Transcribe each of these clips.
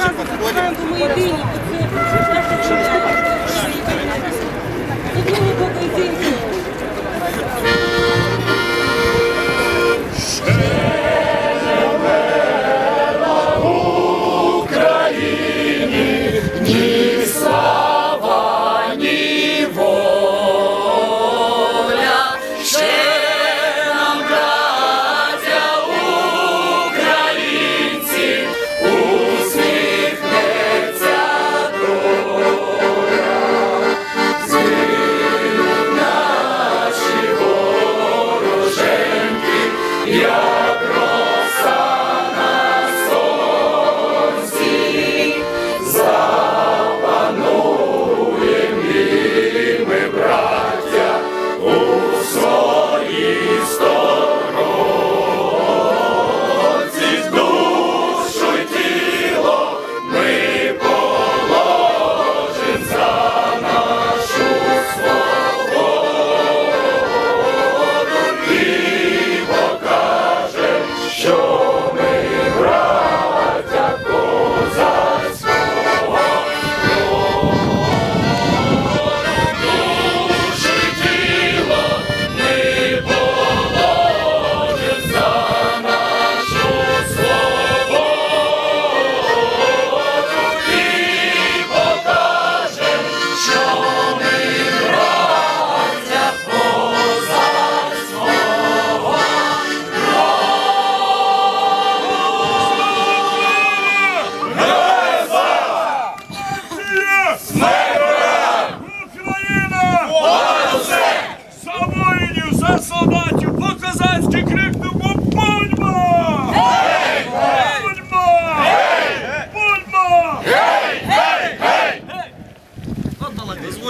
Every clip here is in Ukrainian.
разом підтримуємо, бо ми єдині, Я Sure.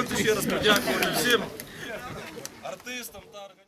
Дозвольте ще раз подякувати всім артистам та.